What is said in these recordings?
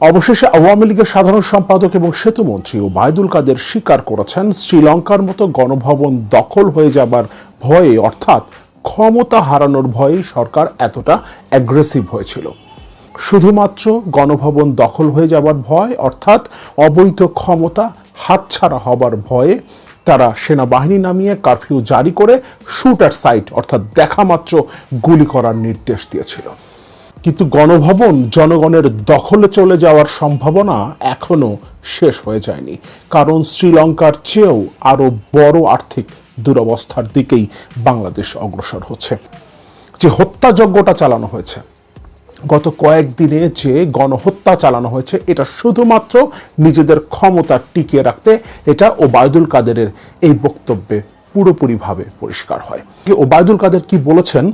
অবশেষে আওয়ামী লীগের সাধারণ সম্পাদক এবং সেতুমন্ত্রী ওবায়দুল কাদের স্বীকার করেছেন, শ্রীলঙ্কার মতো গণভবন দখল হয়ে যাবার ভয়ে, অর্থাৎ ক্ষমতা হারানোর ভয়ে সরকার এতটা অ্যাগ্রেসিভ হয়েছিল। শুধুমাত্র গণভবন দখল হয়ে যাবার ভয়, অর্থাৎ অবৈধ ক্ষমতা হাতছাড়া হবার ভয়ে তারা সেনাবাহিনী নামিয়ে কারফিউ জারি করে শুট অ্যাট সাইট অর্থাৎ দেখা মাত্র গুলি করার নির্দেশ দিয়েছিল। কিন্তু গণভবন জনগণের দখলে চলে যাওয়ার সম্ভাবনা এখনও শেষ হয়ে যায়নি। কারণ শ্রীলঙ্কার চেয়েও আরও বড় আর্থিক দুরবস্থার দিকেই বাংলাদেশ অগ্রসর হচ্ছে। যে হত্যাযজ্ঞটা চালানো হয়েছে, গত কয়েকদিনে যে গণহত্যা চালানো হয়েছে, এটা শুধুমাত্র নিজেদের ক্ষমতা টিকিয়ে রাখতে এটা ওবায়দুল কাদেরের এই বক্তব্যে পুরোপুরিভাবে পরিষ্কার হয়। ওবায়দুল কাদের কি বলেছেন,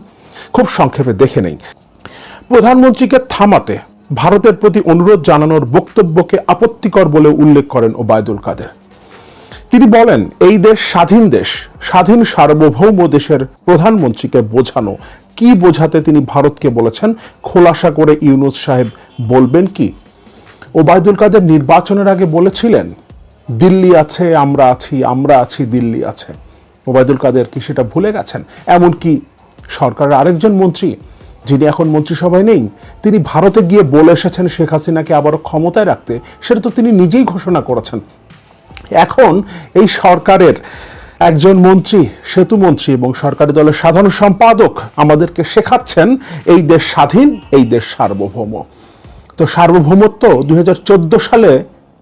খুব সংক্ষেপে দেখে নেই। প্রধানমন্ত্রীকে থামাতে ভারতের প্রতি অনুরোধ জানানোর বক্তব্যকে আপত্তিকর বলে উল্লেখ করেন ওবায়দুল কাদের। তিনি বলেন, এই দেশ স্বাধীন দেশ, স্বাধীন সার্বভৌম দেশের প্রধানমন্ত্রীকে বোঝানো। কি বোঝাতে তিনি ভারতকে বলেছেন, খোলাসা করে ইউনুস সাহেব বলবেন কি? ওবায়দুল কাদের নির্বাচনের আগে বলেছিলেন, দিল্লি আছে, আমরা আছি আমরা আছি, দিল্লি আছে। ওবায়দুল কাদের কি সেটা ভুলে গেছেন? এমনকি সরকারের আরেকজন মন্ত্রী যিনি এখন মন্ত্রিসভায় নেই, তিনি ভারতে গিয়ে বলে এসেছেন শেখ হাসিনাকে আবারও ক্ষমতায় রাখতে, সেটা তো তিনি নিজেই ঘোষণা করেছেন। এখন এই সরকারের একজন মন্ত্রী সেতুমন্ত্রী এবং সরকারি দলের সাধারণ সম্পাদক আমাদেরকে শেখাচ্ছেন, এই দেশ স্বাধীন, এই দেশ সার্বভৌম। তো সার্বভৌমত্ব দুই হাজার চোদ্দ সালে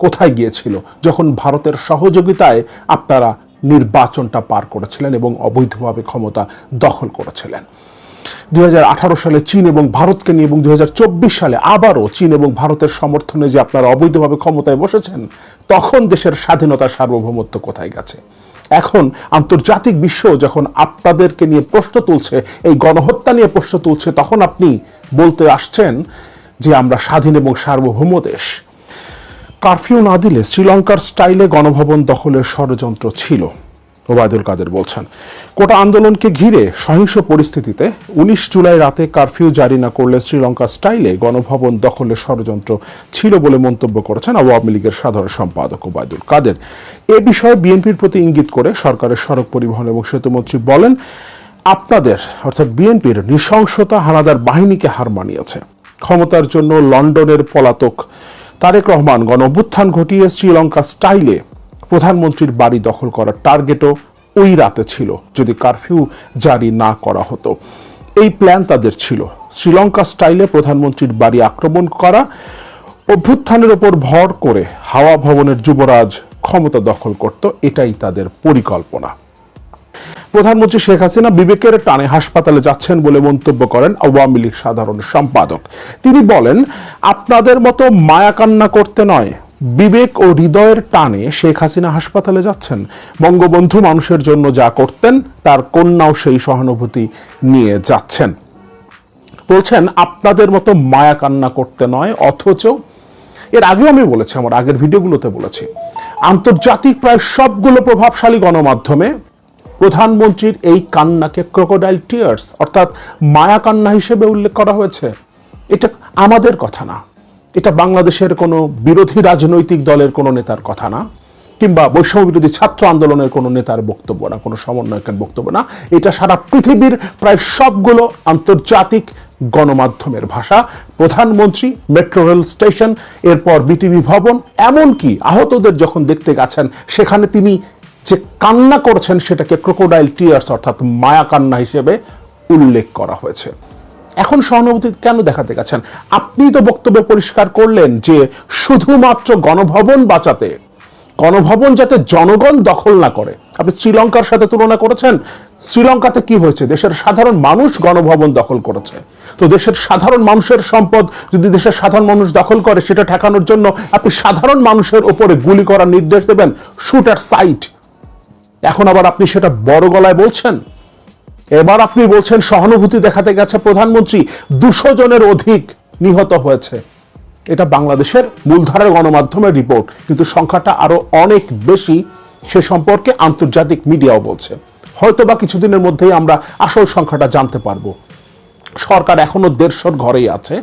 কোথায় গিয়েছিল? যখন ভারতের সহযোগিতায় আপনারা নির্বাচনটা পার করেছিলেন এবং অবৈধভাবে ক্ষমতা দখল করেছিলেন। দুই সালে চীন এবং ভারতকে নিয়ে এবং দুই হাজার চব্বিশ সালে আবারও চীন এবং ভারতের সমর্থনে যে আপনারা অবৈধভাবে ক্ষমতায় বসেছেন, তখন দেশের স্বাধীনতা সার্বভৌমত্ব কোথায় গেছে? এখন আন্তর্জাতিক বিশ্ব যখন আপনাদেরকে নিয়ে প্রশ্ন তুলছে, এই গণহত্যা নিয়ে প্রশ্ন তুলছে, তখন আপনি বলতে আসছেন যে আমরা স্বাধীন এবং সার্বভৌম দেশ। কারফিউ না দিলে শ্রীলঙ্কার স্টাইলে গণভবন দখলের ষড়যন্ত্র ছিল। ওবায়দুল কাদের বলছেন, কোটা আন্দোলনকে ঘিরে সহিংস পরিস্থিতিতে উনিশ জুলাই রাতে কারফিউ জারি না করলে শ্রীলঙ্কা স্টাইলে গণভবন দখলের ষড়যন্ত্র ছিল বলে মন্তব্য করেছেন আওয়ামী লীগের সাধারণ সম্পাদক ওবায়দুল কাদের। এ বিষয়ে বিএনপির প্রতি ইঙ্গিত করে সরকারের সড়ক পরিবহন এবং সেতুমন্ত্রী বলেন, আপনাদের, অর্থাৎ বিএনপির নৃশংসতা হানাদার বাহিনীকে হার মানিয়েছে। ক্ষমতার জন্য লন্ডনের পলাতক তারেক রহমান গণ অভ্যুত্থান ঘটিয়ে শ্রীলঙ্কা স্টাইলে প্রধানমন্ত্রীর বাড়ি দখল করার টার্গেটও ওই রাতে ছিল, যদি কারফিউ জারি না করা হতো। এই প্ল্যান তাদের ছিল। শ্রীলঙ্কা স্টাইলে প্রধানমন্ত্রীর বাড়ি আক্রমণ করা, অভ্যুত্থানের ওপর ভর করে হাওয়া ভবনের যুবরাজ ক্ষমতা দখল করত, এটাই তাদের পরিকল্পনা। প্রধানমন্ত্রী শেখ হাসিনা বিবেকের টানে হাসপাতালে যাচ্ছেন বলে মন্তব্য করেন আওয়ামী লীগ সাধারণ সম্পাদক। তিনি বলেন, আপনাদের মতো মায়া কান্না করতে নয় বিবেক ও হৃদয়ের টানে শেখ হাসিনা হাসপাতালে যাচ্ছেন। বঙ্গবন্ধু মানুষের জন্য যা করতেন, তার কন্যাও সেই সহানুভূতি নিয়ে যাচ্ছেন। বলছেন, আপনাদের মতো মায়া কান্না করতে নয়, অথচ এর আগেও আমি বলেছি, আমার আগের ভিডিওগুলোতে বলেছি, আন্তর্জাতিক প্রায় সবগুলো প্রভাবশালী গণমাধ্যমে প্রধানমন্ত্রীর এই কান্নাকে ক্রোকোডাইল টিয়ার্স অর্থাৎ মায়া কান্না হিসেবে উল্লেখ করা হয়েছে। এটা আমাদের কথা না। এটা বাংলাদেশের কোনো বিরোধী রাজনৈতিক দলের কোনো নেতার কথা না, কিংবা বৈষম্য বিরোধী ছাত্র আন্দোলনের কোনো নেতার বক্তব্য না, কোনো সমন্বয়কের বক্তব্য না। এটা সারা পৃথিবীর প্রায় সবগুলো আন্তর্জাতিক গণমাধ্যমের ভাষা। প্রধানমন্ত্রী, মেট্রো রেল স্টেশন, এরপর বিটিভি ভবন, এমনকি আহতদের যখন দেখতে গেছেন, সেখানে তিনি যে কান্না করছেন, সেটাকে ক্রোকোডাইল টিয়ার্স অর্থাৎ মায়া কান্না হিসেবে উল্লেখ করা হয়েছে। এখন সহানুভূতি কেন দেখাতে গেছেন? আপনি তো বক্তব্যে পরিষ্কার করলেন যে শুধুমাত্র গণভবন বাঁচাতে, গণভবন যাতে জনগণ দখল না করে, আপনি শ্রীলঙ্কার সাথে তুলনা করেছেন? শ্রীলঙ্কাতে কি হয়েছে? দেশের সাধারণ মানুষ গণভবন দখল করেছে। তো দেশের সাধারণ মানুষের সম্পদ যদি দেশের সাধারণ মানুষ দখল করে, সেটা ঠেকানোর জন্য আপনি সাধারণ মানুষের ওপরে গুলি করার নির্দেশ দেবেন, শুট অ্যাট সাইট। এখন আবার আপনি সেটা বড় গলায় বলছেন? এবার আপনি বলছেন সহানুভূতি দেখাতে গেছে প্রধানমন্ত্রী। দুশো জনের অধিক নিহত হয়েছে। এটা বাংলাদেশের মূলধারার গণমাধ্যমের রিপোর্ট, কিন্তু সংখ্যাটা আরও অনেক বেশি, সে সম্পর্কে আন্তর্জাতিক মিডিয়াও বলছে। হয়তো বা কিছুদিনের মধ্যেই আমরা আসল সংখ্যাটা জানতে পারব। সরকার এখনও দেড়শোর ঘরেই আছে,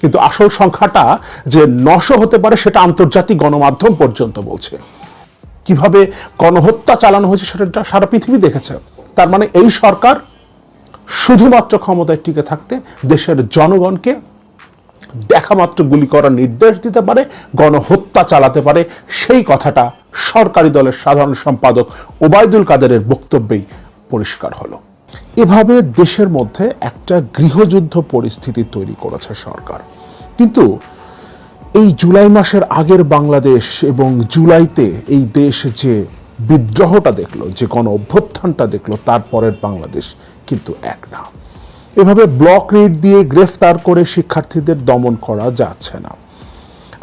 কিন্তু আসল সংখ্যাটা যে নশো হতে পারে সেটা আন্তর্জাতিক গণমাধ্যম পর্যন্ত বলছে। কীভাবে গণহত্যা চালানো হয়েছে সেটা সারা পৃথিবী দেখেছে। তার মানে এই সরকার শুধুমাত্র ক্ষমতায় টিকে থাকতে দেশের জনগণকে দেখা মাত্র গুলি করার নির্দেশ দিতে পারে, গণহত্যা চালাতে পারে। সেই কথাটা সরকারি দলের সাধারণ সম্পাদক ওবায়দুল কাদেরের বক্তব্যেই পরিষ্কার হলো। এভাবে দেশের মধ্যে একটা গৃহযুদ্ধ পরিস্থিতি তৈরি করেছে সরকার। কিন্তু এই জুলাই মাসের আগের বাংলাদেশ এবং জুলাইতে এই দেশ যে বিদ্রোহটা দেখল, যে গণ অভ্যুত্থানটা দেখল, তারপরের বাংলাদেশ কিন্তু এক না। এভাবে ব্লক রেড দিয়ে গ্রেফতার করে শিক্ষার্থীদের দমন করা যাচ্ছে না।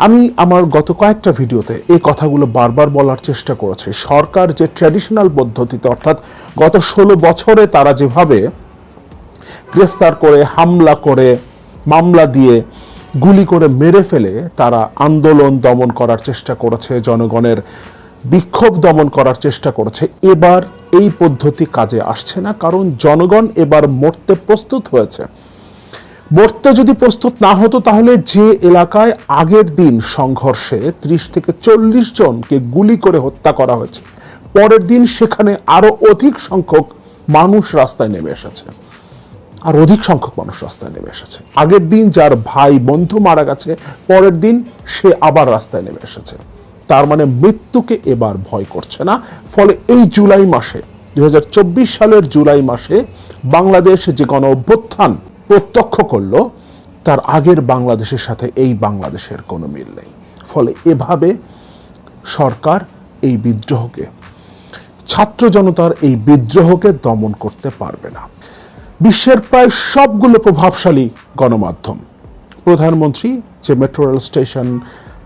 আমি আমার গত কয়েকটা ভিডিওতে এই কথাগুলো বারবার বলার চেষ্টা করেছি। সরকার যে ট্র্যাডিশনাল পদ্ধতিতে, অর্থাৎ গত ষোলো বছরে তারা যেভাবে গ্রেফতার করে, হামলা করে, মামলা দিয়ে গুলি করে মেরে ফেলে, তারা আন্দোলন দমন করার চেষ্টা করেছে জনগণের বিক্ষোভ দমন করার চেষ্টা করেছে। এবার এই পদ্ধতি কাজে আসছে না, কারণ জনগণ এবার মরতে প্রস্তুত হয়েছে। মরতে যদি প্রস্তুত না হতো, তাহলে যে এলাকায় আগের দিন সংঘর্ষে ত্রিশ থেকে চল্লিশ জনকে গুলি করে হত্যা করা হয়েছে, পরের দিন সেখানে আরও অধিক সংখ্যক মানুষ রাস্তায় নেমে এসেছে। আর অধিক সংখ্যক মানুষ রাস্তায় নেমে এসেছে। আগের দিন যার ভাই বন্ধু মারা গেছে, পরের দিন সে আবার রাস্তায় নেমে এসেছে। তার মানে মৃত্যুকে এবার ভয় করছে না। ফলে এই জুলাই মাসে, দুই সালের জুলাই মাসে বাংলাদেশ যে গণ অভ্যুত্থান প্রত্যক্ষ করল, তার আগের বাংলাদেশের সাথে এই বাংলাদেশের কোনো মিল নেই। ফলে এভাবে সরকার এই বিদ্রোহকে, ছাত্র জনতার এই বিদ্রোহকে দমন করতে পারবে না। বিশ্বের প্রায় সবগুলো প্রভাবশালী গণমাধ্যম, প্রধানমন্ত্রী যে মেট্রো রেল স্টেশন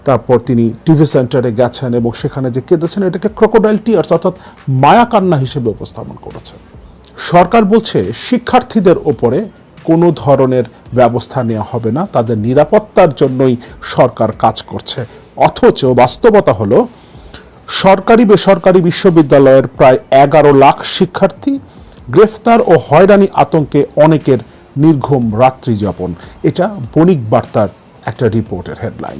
তারপর তিনি টিভি সেন্টারে গেছেন এবং সেখানে যে কেঁদেছেন এটাকে ক্রোকোডাইল টিয়ার্স অর্থাৎ মায়াকান্না হিসেবে উপস্থাপন করেছে সরকার বলছে, শিক্ষার্থীদের ওপরে কোনো ধরনের ব্যবস্থা নেওয়া হবে না, তাদের নিরাপত্তার জন্যই সরকার কাজ করছে। অথচ বাস্তবতা হলো, সরকারি বেসরকারি বিশ্ববিদ্যালয়ের প্রায় এগারো লাখ শিক্ষার্থী গ্রেফতার ও হয়রানি আতঙ্কে অনেকের নির্ঘুম রাত্রি যাপন। এটা বণিক বার্তার একটা রিপোর্টের হেডলাইন।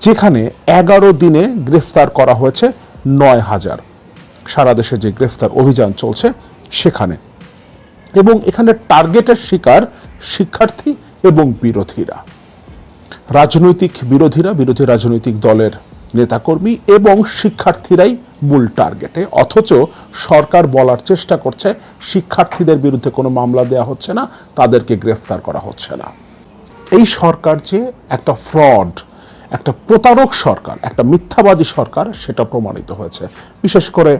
যেখানে এগারো দিনে গ্রেফতার করা হয়েছে নয় হাজার। সারা দেশে যে গ্রেফতার অভিযান চলছে সেখানে। এবং এখানে টার্গেটের শিকার শিক্ষার্থী এবং বিরোধীরা। রাজনৈতিক বিরোধীরা, বিরোধী রাজনৈতিক দলের নেতাকর্মী এবং শিক্ষার্থীরাই মূল টার্গেটে। অথচ সরকার বলার চেষ্টা করছে, শিক্ষার্থীদের বিরুদ্ধে কোনো মামলা দেওয়া হচ্ছে না, তাদেরকে গ্রেফতার করা হচ্ছে না। এই সরকার যে একটা ফ্রড একটা প্রতারক সরকার, একটা মিথ্যাবাদী সরকার সেটা প্রমাণিত হয়েছে। বিশেষ করে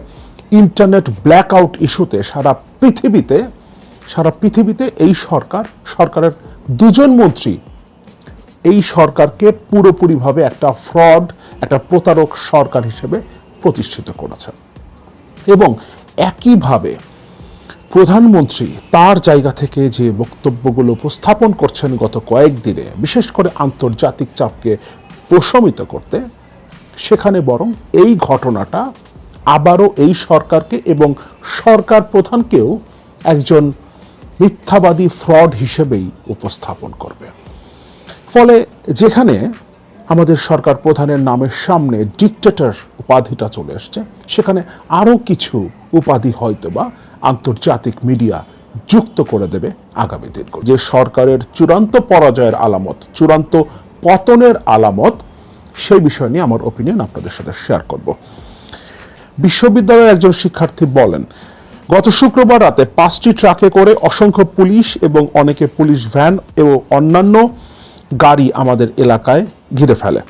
ইন্টারনেট ব্ল্যাক আউট ইস্যুতে সারা পৃথিবীতে সারা পৃথিবীতে এই সরকার, সরকারের দুজন মন্ত্রী, এই সরকারকে পুরোপুরিভাবে একটা ফ্রড, একটা প্রতারক সরকার হিসেবে প্রতিষ্ঠিত করেছে। এবং একইভাবে প্রধানমন্ত্রী তার জায়গা থেকে যে বক্তব্যগুলো উপস্থাপন করছেন গত কয়েকদিনে, বিশেষ করে আন্তর্জাতিক চাপকে প্রশমিত করতে, সেখানে বরং এই ঘটনাটা আবারও এই সরকারকে এবং সরকার প্রধানকেও একজন মিথ্যাবাদী ফ্রড হিসেবেই উপস্থাপন করবে। ফলে যেখানে আমাদের সরকার প্রধানের নামের সামনে ডিকটেটর উপাধিটা চলে এসছে, সেখানে আরও কিছু উপাধি হয়তো বা আন্তর্জাতিক মিডিয়া যুক্ত করে দেবে আগামী দিনগুলো। যে সরকারের চূড়ান্ত পরাজয়ের আলামত, চূড়ান্ত পতনের আলামত, সেই বিষয় নিয়ে আমার ওপিনিয়ন আপনাদের সাথে শেয়ার করব। বিশ্ববিদ্যালয়ের একজন শিক্ষার্থী বলেন, গত শুক্রবার রাতে পাঁচটি ট্রাকে করে অসংখ্য পুলিশ এবং অনেকে পুলিশ ভ্যান এবং অন্যান্য গাড়ি আমাদের এলাকায় ঘিরে ফেলে।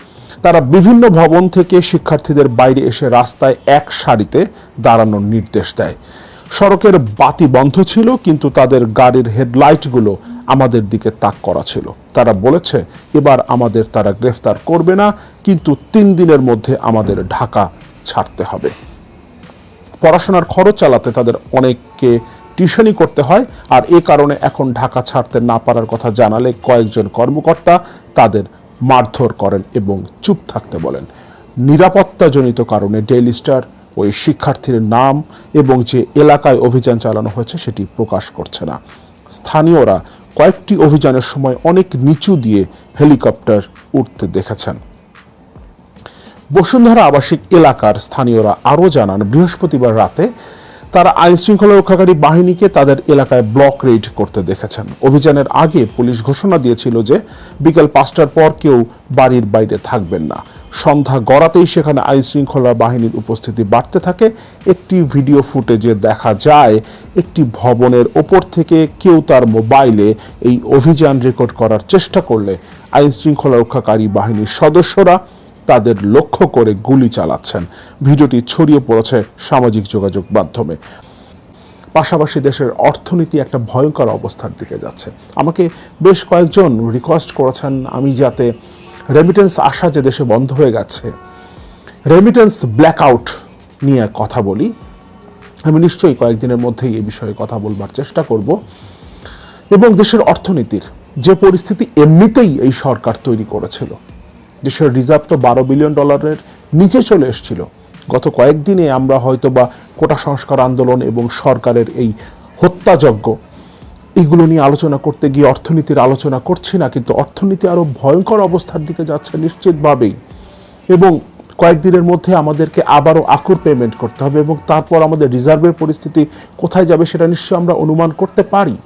তারা বিভিন্ন ভবন থেকে শিক্ষার্থীদের বাইরে এসে রাস্তায় এক সারিতে দাঁড়ানোর নির্দেশ দেয়। সড়কের বাতি বন্ধ ছিল, কিন্তু তাদের গাড়ির হেডলাইটগুলো আমাদের দিকে তাক করা ছিল। তারা বলেছে, এবার আমাদের তারা গ্রেফতার করবে না, কিন্তু তিন দিনের মধ্যে আমাদের ঢাকা ছাড়তে হবে। পড়াশোনার খরচ চালাতে তাদের অনেককে টিউশনই করতে হয়, আর এ কারণে এখন ঢাকা ছাড়তে না পারার কথা জানালে কয়েকজন কর্মকর্তা তাদের মারধর করেন এবং চুপ থাকতে বলেন। নিরাপত্তাজনিত কারণে ডেইলি স্টার ওই শিক্ষার্থীর নাম এবং যে এলাকায় অভিযান চালানো হয়েছে সেটি প্রকাশ করছে না। স্থানীয়রা কয়েকটি অভিযানের সময় অনেক নিচু দিয়ে হেলিকপ্টার উঠতে দেখেছেন। বসুন্ধরা আবাসিক এলাকার স্থানীয়রা আরও জানান, বৃহস্পতিবার রাতে তারা আইন শৃঙ্খলা রক্ষাকারী বাহিনীকে তাদের এলাকায় ব্লক রেড করতে দেখেছেন। অভিযানের আগে পুলিশ ঘোষণা দিয়েছিল যে বিকেল পাঁচটার পর কেউ বাড়ির বাইরে থাকবেন না। সন্ধ্যা গড়াতেই সেখানে আইন শৃঙ্খলা বাহিনীর উপস্থিতি বাড়তে থাকে। একটি ভিডিও ফুটেজে দেখা যায়, একটি ভবনের ওপর থেকে কেউ তার মোবাইলে এই অভিযান রেকর্ড করার চেষ্টা করলে আইন শৃঙ্খলা রক্ষাকারী বাহিনীর সদস্যরা তাদের লক্ষ্য করে গুলি চালাচ্ছেন। ভিডিওটি ছড়িয়ে পড়েছে সামাজিক যোগাযোগ মাধ্যমে। পাশাপাশি দেশের অর্থনীতি একটা ভয়ঙ্কর অবস্থার দিকে যাচ্ছে। আমাকে বেশ কয়েকজন রিকোয়েস্ট করেছেন আমি যাতে রেমিটেন্স আসা যে দেশে বন্ধ হয়ে গেছে রেমিটেন্স ব্ল্যাকআউট নিয়ে কথা বলি। আমি নিশ্চয়ই কয়েকদিনের মধ্যেই এই বিষয়ে কথা বলবার চেষ্টা করব। এবং দেশের অর্থনীতির যে পরিস্থিতি এমনিতেই এই সরকার তৈরি করেছিল দেশের রিজার্ভ তো বারো বিলিয়ন ডলারের নিচে চলে এসেছিল। গত কয়েকদিনে আমরা হয়তো বা কোটা সংস্কার আন্দোলন এবং সরকারের এই হত্যাযজ্ঞ, এগুলো নিয়ে আলোচনা করতে গিয়ে অর্থনীতির আলোচনা করছি না, কিন্তু অর্থনীতি আরও ভয়ঙ্কর অবস্থার দিকে যাচ্ছে নিশ্চিতভাবেই। এবং কয়েকদিনের মধ্যে আমাদেরকে আবারও আকুর পেমেন্ট করতে হবে এবং তারপর আমাদের রিজার্ভের পরিস্থিতি কোথায় যাবে সেটা নিশ্চয়ই আমরা অনুমান করতে পারি।